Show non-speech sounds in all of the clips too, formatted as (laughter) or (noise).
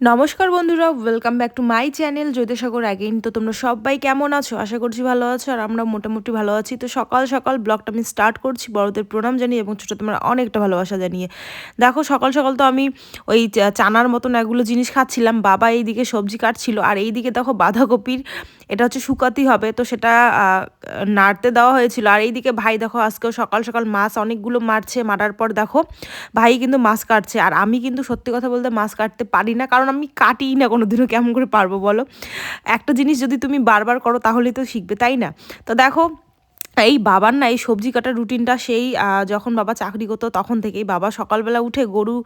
নমস্কার বন্ধুরা welcome back to my channel Jyotisagar again তো তোমরা সবাই কেমন আছো? আশা করছি ভালো আছো, আর আমরা মোটামুটি ভালো আছি। তো সকাল সকাল ব্লগটা আমি স্টার্ট করছি, বড়দের প্রণাম জানিয়ে এবং ছোটো তোমরা অনেকটা ভালোবাসা জানিয়ে। দেখো, সকাল সকাল তো আমি ওই চানার মতন এগুলো জিনিস খাচ্ছিলাম, বাবা এইদিকে সবজি কাটছিল, আর এইদিকে দেখো বাঁধাকপির এটা হচ্ছে শুকাতেই হবে, তো সেটা নাড়তে দেওয়া হয়েছিল। আর এইদিকে ভাই দেখো, আজকেও সকাল সকাল মাছ অনেকগুলো মারছে, মারার পর দেখো, ভাই কিন্তু মাছ কাটছে। আর আমি কিন্তু সত্যি কথা বলতে মাছ কাটতে পারি না, কারণ আমি কাটিই না কোনোদিনও, কেমন করে পারব বলো? একটা জিনিস যদি তুমি বারবার করো তাহলেই তো শিখবে, তাই না? তো দেখো এই বাবার না এই সবজি কাটার রুটিনটা সেই যখন বাবা চাকরি করতো তখন থেকেই বাবা সকালবেলা উঠে গরু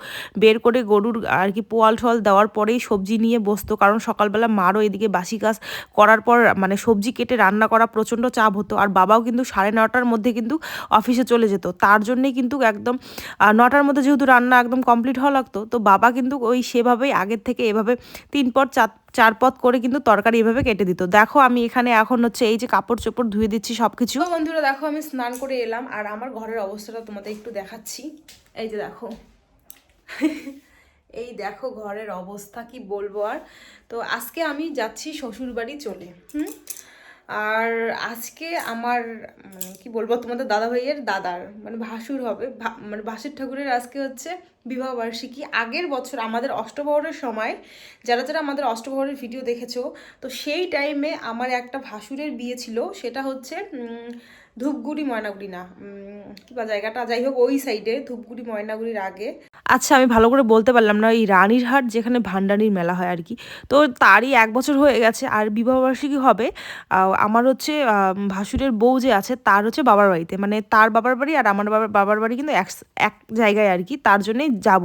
বের করে গরুর আর কি পোয়াল টোয়াল দেওয়ার পরেই সবজি নিয়ে বসতো। কারণ সকালবেলা মারও এদিকে বাসি কাজ করার পর মানে সবজি কেটে রান্না করা প্রচণ্ড চাপ হতো। আর বাবাও কিন্তু সাড়ে নটার মধ্যে কিন্তু অফিসে চলে যেত। তার জন্যেই কিন্তু একদম নটার মধ্যে যেহেতু রান্না একদম কমপ্লিট হওয়া লাগতো, তো বাবা কিন্তু ওই সেভাবেই আগের থেকে এভাবে তিন পর চার চার পথ করে কিন্তু তরকারি এভাবে কেটে দিত। দেখো আমি এখানে এখন হচ্ছে এই যে কাপড় চোপড় ধুয়ে দিচ্ছি সব কিছু বন্ধুরা দেখো আমি স্নান করে এলাম আর আমার ঘরের অবস্থাটা তোমাদের একটু দেখাচ্ছি। এই যে দেখো। এই দেখো ঘরের অবস্থা কি বলব আর। তো আজকে আমি যাচ্ছি শ্বশুর বাড়ি চলে। হুম? আর আজকে আমার কি বলব, তোমাদের দাদা ভাইয়ের দাদার মানে ভাসুর হবে মানে ভাসুর ঠাকুরের আজকে হচ্ছে বিবাহ বার্ষিকী। আগের বছর আমাদের অষ্টপ্রহরের সময়, যারা যারা আমাদের অষ্টপ্রহরের ভিডিও দেখেছ, তো সেই টাইমে আমার একটা ভাসুরের বিয়ে ছিল, সেটা হচ্ছে ধূপগুড়ি ময়নাগুড়ি না কি বা জায়গাটা, যাই হোক ওই সাইডে ধূপগুড়ি ময়নাগুড়ির আগে। আচ্ছা আমি ভালো করে বলতে পারলাম না, এই রানীরহাট যেখানে ভান্ডারির মেলা হয় আর কি। তো তারই এক বছর হয়ে গেছে, আর বিবাহবার্ষিকী হবে আমার হচ্ছে ভাসুরের বউ যে আছে, তার হচ্ছে বাবার বাড়িতে। মানে তার বাবার বাড়ি আর আমার বাবার বাবার বাড়ি কিন্তু এক এক জায়গায় আর কি, তার জন্যই যাব।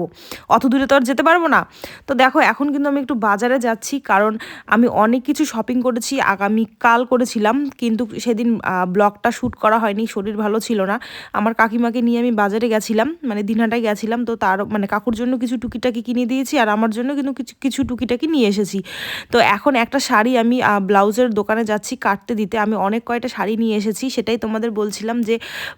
অত দূরে তো আর যেতে পারব না। তো দেখো, এখন কিন্তু আমি একটু বাজারে যাচ্ছি, কারণ আমি অনেক কিছু শপিং করেছি আগামী কাল করেছিলাম, কিন্তু সেদিন ব্লগটা শ্যুট করা হয়নি, শরীর ভালো ছিল না। আমার কাকিমাকে নিয়ে আমি বাজারে গেছিলাম মানে দিনহাটায় গেছিলাম, তো তার মানে কাকুর জন্য কিছু টুকিটাকি কিনে দিয়েছি আর আমার জন্য কিন্তু কিছু কিছু টুকিটাকি নিয়ে এসেছি। তো এখন একটা শাড়ি আমি ব্লাউজের দোকানে যাচ্ছি কাটতে দিতে। আমি অনেক কয়টা শাড়ি নিয়ে এসেছি, সেটাই তোমাদের বলছিলাম যে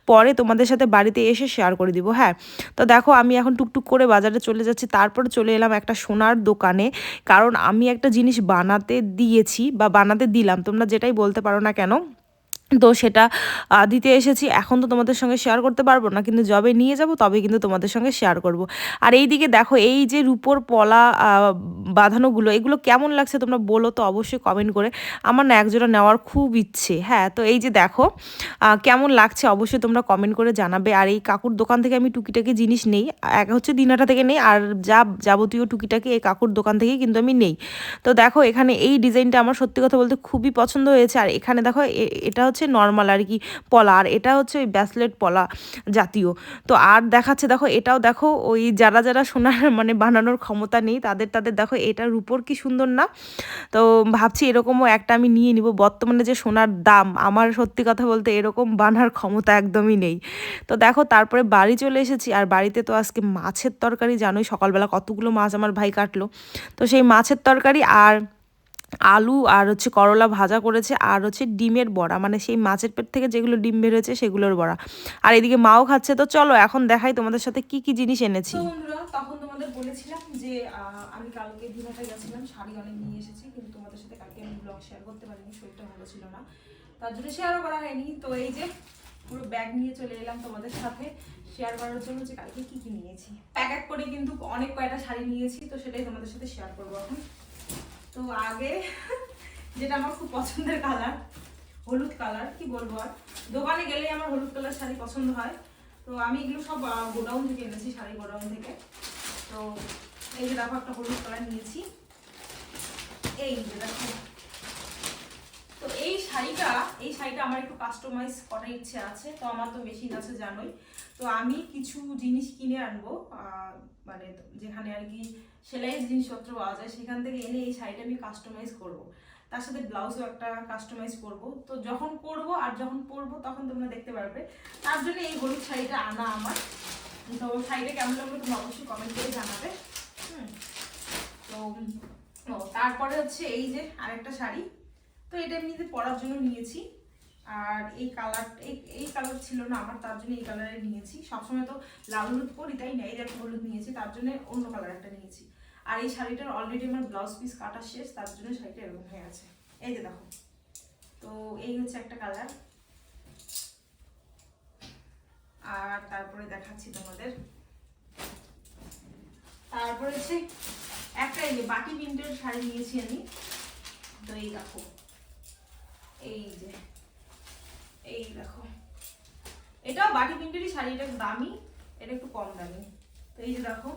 পরে তোমাদের সাথে বাড়িতে এসে শেয়ার করে দিব হ্যাঁ। তো দেখো, আমি এখন টুকটুক করে বাজারে চলে যাচ্ছি, তারপরে চলে এলাম একটা সোনার দোকানে। কারণ আমি একটা জিনিস বানাতে দিয়েছি বা বানাতে দিলাম, তোমরা যেটাই বলতে পারো না কেন তো সেটা দিতে এসেছি। এখন তো তোমাদের সঙ্গে শেয়ার করতে পারব না, কিন্তু যবে নিয়ে যাব তবে কিন্তু তোমাদের সঙ্গে শেয়ার করব। আর এই দিকে দেখো, এই যে রূপোর পলা বাঁধানোগুলো, এগুলো কেমন লাগছে তোমরা বলো তো অবশ্যই কমেন্ট করে। আমার না একজোড়া নেওয়ার খুব ইচ্ছে হ্যাঁ তো এই যে দেখো কেমন লাগছে অবশ্যই তোমরা কমেন্ট করে জানাবে। আর এই কাকুর দোকান থেকে আমি টুকিটাকি জিনিস নেই, এক হচ্ছে দিনাটা থেকে নেই, আর যা যাবতীয় টুকিটাকি এই কাকুর দোকান থেকেই কিন্তু আমি নেই। তো দেখো, এখানে এই ডিজাইনটা আমার সত্যি কথা বলতে খুবই পছন্দ হয়েছে। আর এখানে দেখো এটা হচ্ছে নর্মাল আর কি পলা, আর এটা হচ্ছে ওই ব্যাসলেট পলা জাতীয়। তো আর দেখাচ্ছে, দেখো, এটাও দেখো, ওই যারা যারা সোনার (laughs) মানে বানানোর ক্ষমতা নেই, তাদের তাদের দেখো, এটার উপর কি সুন্দর না? তো ভাবছি এরকমও একটা আমি নিয়ে নিব। বর্তমানে যে সোনার দাম, আমার সত্যি কথা বলতে এরকম বানার ক্ষমতা একদমই নেই। তো দেখো, তারপরে বাড়ি চলে এসেছি, আর বাড়িতে তো আজকে মাছের তরকারি, জানোই সকালবেলা কতগুলো মাছ আমার ভাই কাটলো। তো সেই মাছের তরকারি আর আলু আর হচ্ছে করলা ভাজা করেছে আর হচ্ছে ডিমের বড়া। মানে সেই মাছের পেট থেকে যেগুলো ডিম বেরোচ্ছে সেগুলোর বড়া। আর এদিকে মাও খাচ্ছে। তো চলো এখন দেখাই তোমাদের সাথে কি কি জিনিস এনেছি। তার জন্য শেয়ারও করা হয়নি। তো এই যে, পুরো ব্যাগ নিয়ে চলে এলাম তোমাদের সাথে শেয়ার করার জন্য যে কালকে কি কি নিয়েছি। এক করে কিন্তু অনেক কয়টা শাড়ি নিয়েছি, তো সেটাই তোমাদের সাথে শেয়ার করব এখন। তো আগে যেটা আমার খুব পছন্দের কালার হলুদ কালার কি বলব আর? দোকানে গেলেই আমার হলুদ কালার শাড়ি পছন্দ হয়। তো আমি এগুলো সব গোডাউন থেকে এনেছি, শাড়ি গোডাউন থেকে। তো এই যে দেখো একটা হলুদ কালার নিয়েছি। এই যে দেখো তো এই শাড়িটা এই শাড়িটা আমার একটু কাস্টমাইজ করার ইচ্ছে আছে, তো আমার তো মেশিন আছে জানোই। তো আমি কিছু জিনিস কিনে আনব মানে যেখানে আর কি সেলাইয়ের জিনিসপত্র পাওয়া যায়, সেখান থেকে এনে এই শাড়িটা আমি কাস্টমাইজ করব। তার সাথে ব্লাউজও একটা কাস্টমাইজ করব। তো যখন করব আর যখন পরবো তখন তোমরা দেখতে পারবে। তার জন্য এই হলুদ শাড়িটা আনা আমার। তো শাড়িটা কেমন লাগল তোমরা অবশ্যই কমেন্ট করে জানাবে। হুম। তো তারপরে হচ্ছে এই যে আরেকটা শাড়ি। তো এটা এমনিতে পরার জন্য নিয়েছি। আর এই কালার এই কালার ছিল না, আমার তার জন্য এই কালারে নিয়েছি। সবসময় তো লাল হলুদ পরি, তাই না? এই দেখো হলুদ নিয়েছি, তার জন্য অন্য কালার একটা নিয়েছি। আর এই শাড়িটার অলরেডি আমার ব্লাউজ পিস কাটা শেষ, তার জন্য শাড়িটা এরকম হয়ে আছে। এই যে দেখো। তো এই হচ্ছে একটা কালার আর তারপরে দেখাচ্ছি তোমাদের। তারপরে হচ্ছে একটা এই বাটি প্রিন্টের শাড়ি নিয়েছি আমি। তো এই দেখো। এই যে, এই দেখো। এটাও বাটি প্রিন্টেরই শাড়ি, এটা একটু দামি, এটা একটু কম দামি। তো এই যে দেখো,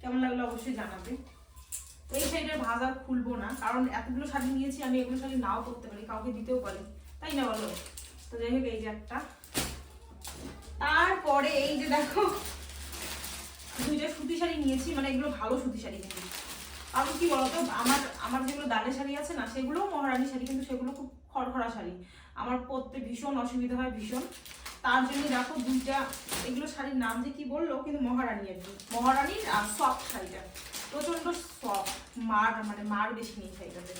কেমন লাগল অবশ্যই জানাবে। তো এই শাড়িটার ভাজ আর খুলবো না, কারণ এতগুলো শাড়ি নিয়েছি, আমি এগুলো শাড়ি নাও করতে পারি, কাউকে দিতেও পারি। তাই না বলো? তো যাই হোক, এই যে একটা। তারপরে এই যে দেখো, দুইটা সুতি শাড়ি নিয়েছি মানে এগুলো ভালো সুতি শাড়ি কিন্তু। আর কি বলতো? আমার আমার যেগুলো দালের শাড়ি আছে না, সেগুলোও মহারানী শাড়ি, কিন্তু সেগুলো খুব খড়খড়া শাড়ি। আমার পরতে ভীষণ অসুবিধা হয়, ভীষণ। তার জন্য দেখো দুইটা, এগুলো শাড়ির নাম যে কি বলল, কিন্তু মহারানী আর কি মহারানীর আর সফট শাড়িটা। প্রচণ্ড সফট মার মানে মার বেশি নেই শাড়িটাতে।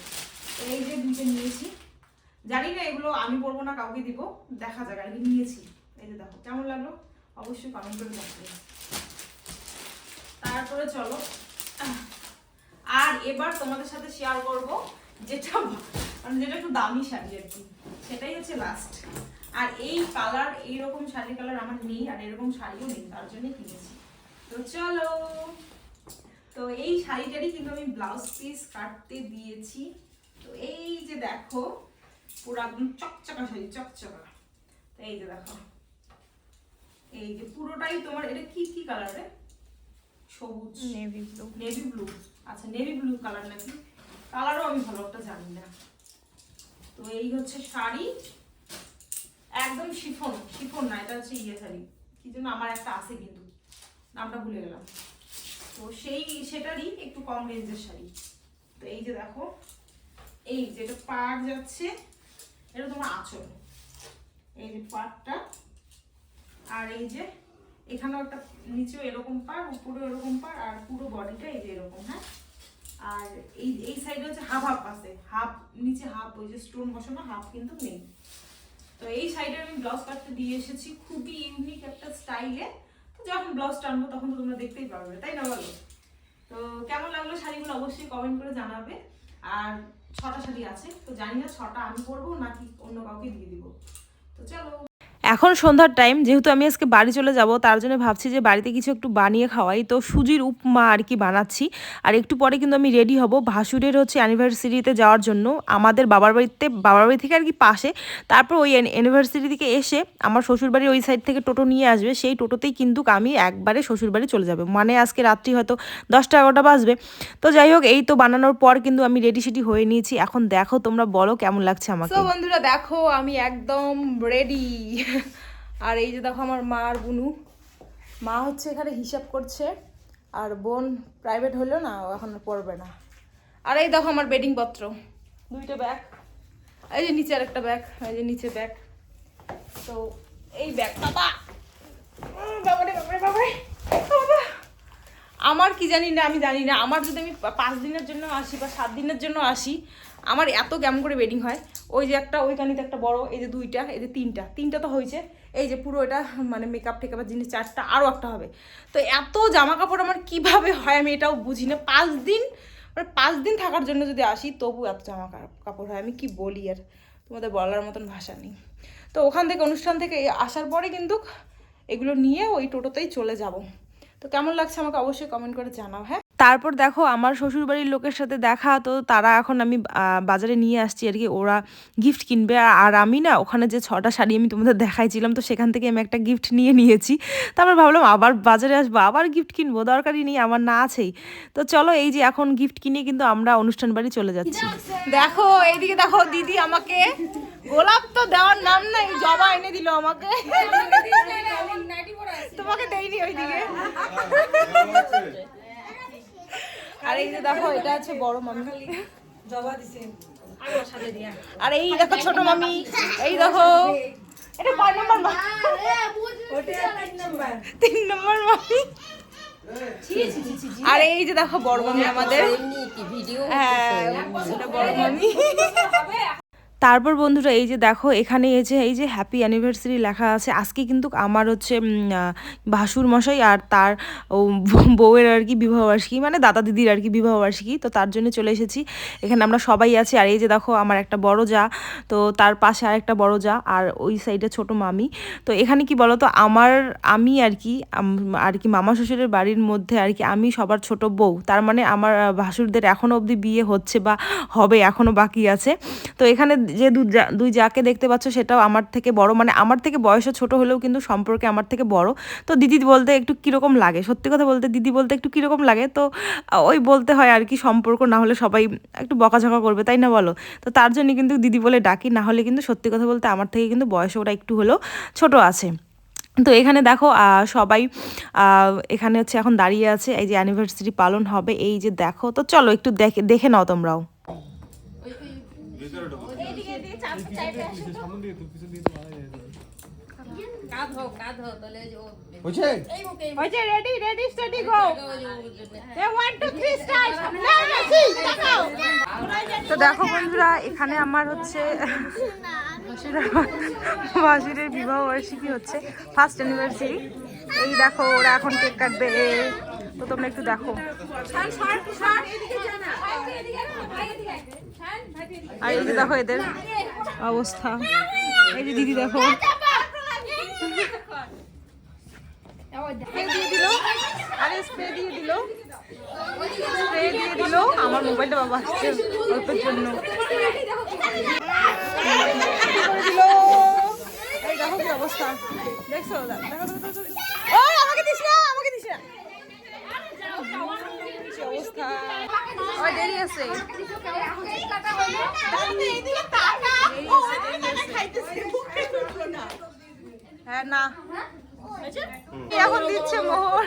এই যে দুইটা নিয়েছি। জানি না এগুলো আমি পরবো না, কাউকে দিব। দেখা যাক আর নিয়েছি। এই যে দেখো, কেমন লাগল? অবশ্যই কমেন্ট করে জানাবে। তারপরে চলো। আর এবার তোমাদের সাথে শেয়ার করব যেটা মানে যেটা একটু দামি শাড়ি আর কি সেটাই হচ্ছে লাস্ট আর এই কালার এইরকম শাড়ি কালার আমার নেই আর এরকম শাড়িও নেই তার জন্যই কিনেছি। তো চলো। তো এই শাড়িটারই কিন্তু আমি ব্লাউজ পিস কাটতে দিয়েছি। তো এই যে দেখো পুরো একদম চকচকা শাড়ি চকচকা। তো এই যে দেখো এই যে পুরোটাই তোমার এটা কি কি কালার রে? সবুজ। নেভি ব্লু নেভি ব্লু আচ্ছা নেভি ব্লু কালার নাকি? কালারও আমি ভালো একটা জানি না। তো এই হচ্ছে শাড়ি। একদম শিফন শিফন না, এটা হচ্ছে ইয়ে শাড়ি। কি জন্য আমার একটা আছে কিন্তু, নামটা ভুলে গেলাম। তো সেই সেটারই একটু কম রেঞ্জের শাড়ি। তো এই যে দেখো, এই যে এটা পাড় যাচ্ছে, এটা তোমার আঁচল। এই যে পাড়টা, আর এই যে এখানেও একটা নিচেও এরকম পার উপরেও এরকম পার আর পুরো বডিটা এই যে এরকম হ্যাঁ? আর এই এই সাইডে হচ্ছে হাফ হাফ আছে। হাফ নিচে হাফ ওই যে স্টোন বসানো হাফ কিন্তু নেই তো এই সাইডে আমি ব্লাউজ কাটতে দিয়ে এসেছি। খুবই ইউনিক একটা স্টাইলে তো যখন ব্লাউজ টানবো তখন তো তোমরা দেখতেই পারবে, তাই না বলো? তো কেমন লাগল শাড়িগুলো অবশ্যই কমেন্ট করে জানাবে। আর ছটা শাড়ি আছে, তো জানি না ছটা আমি পরবো নাকি অন্য কাউকে দিয়ে দিব। তো চলো। এখন সন্ধ্যার টাইম যেহেতু আমি আজকে বাড়ি চলে যাব, তার জন্য ভাবছি যে বাড়িতে কিছু একটু বানিয়ে খাওয়াই। তো সুজির উপমা আর কি বানাচ্ছি। আর একটু পরে কিন্তু আমি রেডি হব ভাসুরের হচ্ছে অ্যানিভার্সারিতে যাওয়ার জন্য। আমাদের বাবার বাড়িতে, বাবার বাড়ি থেকে আর কি পাশে। তারপর ওই অ্যানিভার্সারি থেকে এসে আমার শ্বশুরবাড়ির ওই সাইড থেকে টোটো নিয়ে আসবে। সেই টোটোতেই কিন্তু আমি একবারে শ্বশুরবাড়ি চলে যাবে। মানে আজকে রাত্রি হয়তো দশটা এগারোটা বাজবে। তো যাই হোক, এই তো বানানোর পর কিন্তু আমি রেডি সেডি হয়ে নিয়েছি। এখন দেখো তোমরা বলো কেমন লাগছে আমাকে। বন্ধুরা, দেখো আমি একদম রেডি আর এই যে দেখো আমার মা আর বুনু। মা হচ্ছে এখানে হিসাব করছে, আর বোন প্রাইভেট হলো না এখন পড়বে না। আর এই দেখো আমার বেডিং পত্র। দুইটা ব্যাগ এই যে নিচে আর একটা ব্যাগ এই যে নিচে ব্যাগ তো এই ব্যাগ বাবা! আমার কি জানি না, আমি জানি না। আমার যদি আমি পাঁচ দিনের জন্য আসি বা সাত দিনের জন্য আসি আমার এত কেমন করে বেডিং হয়, ওই যে একটা ওইখানিতে একটা বড়, এই যে দুইটা, এই যে তিনটা তিনটা তো হয়েছে, এই যে পুরো এটা মানে মেকআপ টেকআপের জিনিস, চারটা আরও একটা হবে। তো এত জামা কাপড় আমার কীভাবে হয় আমি এটাও বুঝি না, পাঁচ দিন মানে পাঁচ দিন থাকার জন্য যদি আসি, তবু এত জামা কাপড় হয়, আমি কি বলি আর, তোমাদের বলার মতন ভাষা নেই। তো ওখান থেকে, অনুষ্ঠান থেকে আসার পরে কিন্তু এগুলো নিয়ে ওই টোটোতেই চলে যাব। তো কেমন লাগছে আমাকে অবশ্যই কমেন্ট করে জানাও হ্যাঁ? তারপর দেখো আমার শ্বশুরবাড়ির লোকের সাথে দেখা, তো তারা এখন আমি বাজারে নিয়ে আসছি আর কি, ওরা গিফট কিনবে। আর- আমি না ওখানে যে ছটা শাড়ি আমি তোমাদের দেখাইছিলাম, তো সেখান থেকে আমি একটা গিফট নিয়ে নিয়েছি। তারপর ভাবলাম আবার বাজারে আসব, আবার গিফট কিনবো, দরকারই নেই, আমার না আছেই। তো চলো এই যে এখন গিফট কিনে কিন্তু আমরা অনুষ্ঠান বাড়ি চলে যাচ্ছি। দেখো, এইদিকে দেখো দিদি আমাকে, গোলাপ তো দেওয়ার নাম নাই, জবা এনে দিল আমাকে। তোমাকে দেয়নি ওইদিকে। আর এই যে দেখো এটা আছে বড় মামি। আর এই দেখো ছোট মামি এই দেখো। এটা কয় নম্বর মা? তিন নম্বর মামি। আর এই যে দেখো বড় মামি আমাদের। হ্যাঁ এটা বড় মামি। তারপর বন্ধুরা, এই যে দেখো, এখানে এই যে এই যে হ্যাপি অ্যানিভার্সারি লেখা আছে। আজকে কিন্তু আমার হচ্ছে ভাসুর মশাই আর তার বউয়ের আর কি বিবাহবার্ষিকী মানে দাদা দিদির আর কি বিবাহবার্ষিকী তো তার জন্য চলে এসেছি। এখানে আমরা সবাই আছি। আর এই যে দেখো, আমার একটা বড় যা, তো তার পাশে আর একটা বড় যা, আর ওই সাইডে ছোট মামি। তো এখানে কি বলতো, আমার, আমি আর কি আর কি মামা শ্বশুরের বাড়ির মধ্যে আর কি আমি সবার ছোট বউ। তার মানে আমার ভাসুরদের এখনও অবধি বিয়ে হচ্ছে বা হবে এখনও বাকি আছে। তো এখানে যে দুই যাকে দেখতে পাচ্ছ সেটাও আমার থেকে বড়। মানে আমার থেকে বয়সে ছোট হলেও কিন্তু সম্পর্কে আমার থেকে বড়। তো দিদি বলতে একটু কীরকম লাগে? সত্যি কথা বলতে দিদি বলতে একটু কীরকম লাগে? তো ওই বলতে হয় আর কি সম্পর্ক, না হলে সবাই একটু বকাঝকা করবে, তাই না বলো? তো তার জন্য কিন্তু দিদি বলে ডাকি, না হলে কিন্তু সত্যি কথা বলতে আমার থেকে কিন্তু বয়সে ওরা একটু হলেও ছোট আছে। তো এখানে দেখো সবাই এখানে হচ্ছে এখন দাঁড়িয়ে আছে, এই যে অ্যানিভার্সারি পালন হবে, এই যে দেখো। তো চলো একটু দেখে দেখে নাও তোমরাও। Ready ready steady go one two three start না না সি দেখাও তো দেখো বন্ধুরা এখানে আমার হচ্ছে বাসুরের বিবাহ বার্ষিকী হচ্ছে ফার্স্ট অ্যানিভার্সারি এই দেখো ওরা এখন কেক কাটবে। তো তোমরা একটু দেখো। আর এই দেখো এদের অবস্থা। এই যে দিদি দেখো। দিয়ে দিল। আরে স্প্রে দিয়ে দিল। স্প্রে দিয়ে দিল। আমার মোবাইলটা বাবা আসছে জন্য। অবস্থা। অবস্থা? দেরি আছে। হ্যাঁ না। এখন দিচ্ছে মোহর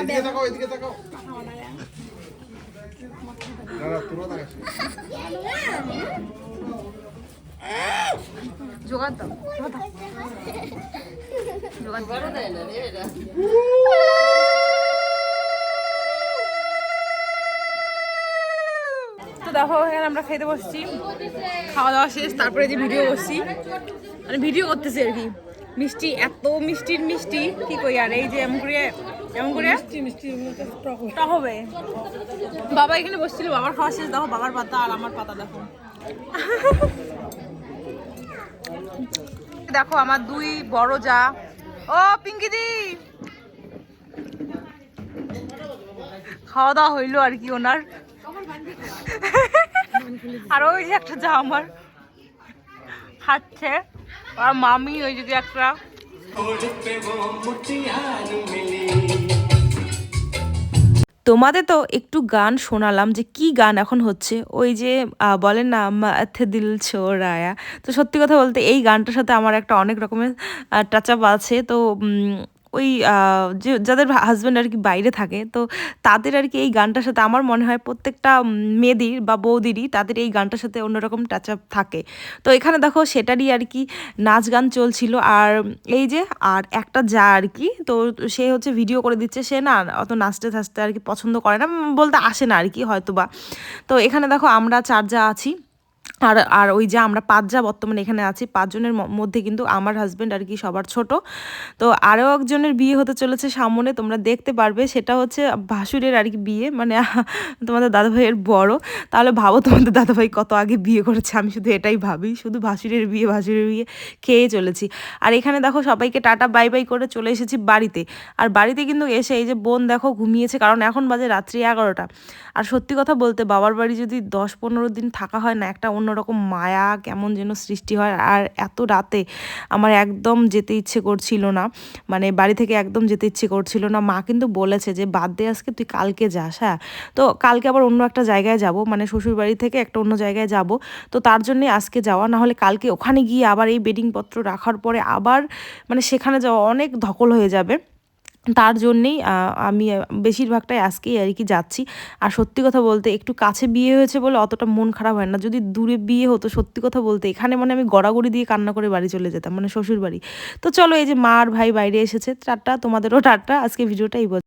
এদিকে তাকাও এদিকে তাকাও না না তোরা তাকাস না। জোগাড় দাও জোগাড় দাও। তো দেখো এখানে আমরা খেতে বসছি। খাওয়া দাওয়া শেষ তারপরে যে ভিডিও করছি। মানে ভিডিও করতেছি আর কি। মিষ্টি এত মিষ্টির মিষ্টি কি কই আর? এই যে এমন করে এমন করে মিষ্টি টক হবে। বাবা এখানে বসছিল বাবার খাওয়া শেষ দেখো বাবার পাতা আর আমার পাতা দেখো। দেখো আমার দুই বড় যা। ও পিঙ্কিদি খাওয়া দাওয়া হইল আর কি ওনার। আর ওই যে একটা যা আমার খাচ্ছে আর মামি ওই যদি একটা তোমাদের তো একটু গান শোনালাম যে কি গান এখন হচ্ছে? ওই যে বলেন না, মাথে দিল ছোড়ায়া। তো সত্যি কথা বলতে এই গানটার সাথে আমার একটা অনেক রকমের টাচ আপ আছে। তো ওই যে যাদের হাজব্যান্ড আর কি বাইরে থাকে, তো তাদের আর কি এই গানটার সাথে আমার মনে হয় প্রত্যেকটা মেয়েদির বা বৌদিরই তাদের এই গানটার সাথে অন্যরকম টাচ আপ থাকে। তো এখানে দেখো সেটারই আর কি নাচ গান চলছিল আর এই যে, আর একটা যা আর কি তো সে হচ্ছে ভিডিও করে দিচ্ছে, সে না অত নাচতে থাচতে আর কি পছন্দ করে না বলতে আসে না আর কি হয়তো বা তো এখানে দেখো আমরা চার যা আছি। আর আর ওই যে আমরা পাঁচ যা বর্তমানে এখানে আছি পাঁচজনের মধ্যে কিন্তু আমার হাজব্যান্ড আর কি সবার ছোট। তো আরও একজনের বিয়ে হতে চলেছে সামনে, তোমরা দেখতে পারবে, সেটা হচ্ছে ভাসুরের আর কি বিয়ে মানে (laughs) তোমাদের দাদাভাইয়ের বড়। তাহলে ভাবো তোমাদের দাদাভাই কত আগে বিয়ে করেছে, আমি শুধু এটাই ভাবি, শুধু ভাসুরের বিয়ে ভাসুরের বিয়ে খেয়ে চলেছি। আর এখানে দেখো সবাইকে টাটা, বাই বাই করে চলে এসেছি বাড়িতে। আর বাড়িতে কিন্তু এসে এই যে বোন দেখো ঘুমিয়েছে, কারণ এখন বাজে রাত্রি এগারোটা। আর সত্যি কথা বলতে, বাবার বাড়ি যদি দশ পনেরো দিন থাকা হয় না, একটা অন্যরকম মায়া কেমন যেন সৃষ্টি হয়। আর এত রাতে আমার একদম যেতে ইচ্ছে করছিল না। মানে বাড়ি থেকে একদম যেতে ইচ্ছে করছিল না। মা কিন্তু বলেছে যে, বাদ দে আজকে, তুই কালকে যাস। হ্যাঁ তো কালকে আবার অন্য একটা জায়গায় যাব। মানে শ্বশুর বাড়ি থেকে একটা অন্য জায়গায় যাব। তো তার জন্যে আজকে যাওয়া। না হলে কালকে ওখানে গিয়ে আবার এই বেডিংপত্র রাখার পরে আবার মানে সেখানে যাওয়া অনেক ধকল হয়ে যাবে। তার জন্যেই আমি বেশিরভাগটাই আজকেই আর কি যাচ্ছি। আর সত্যি কথা বলতে একটু কাছে বিয়ে হয়েছে বলে অতটা মন খারাপ হয় না। যদি দূরে বিয়ে হতো, সত্যি কথা বলতে এখানে মানে আমি গড়াগড়ি দিয়ে কান্না করে বাড়ি চলে যেতাম মানে শ্বশুর বাড়ি তো চলো এই যে মা আর ভাই বাইরে এসেছে, টাটা তোমাদেরও, টাটা। আজকে ভিডিওটা এই।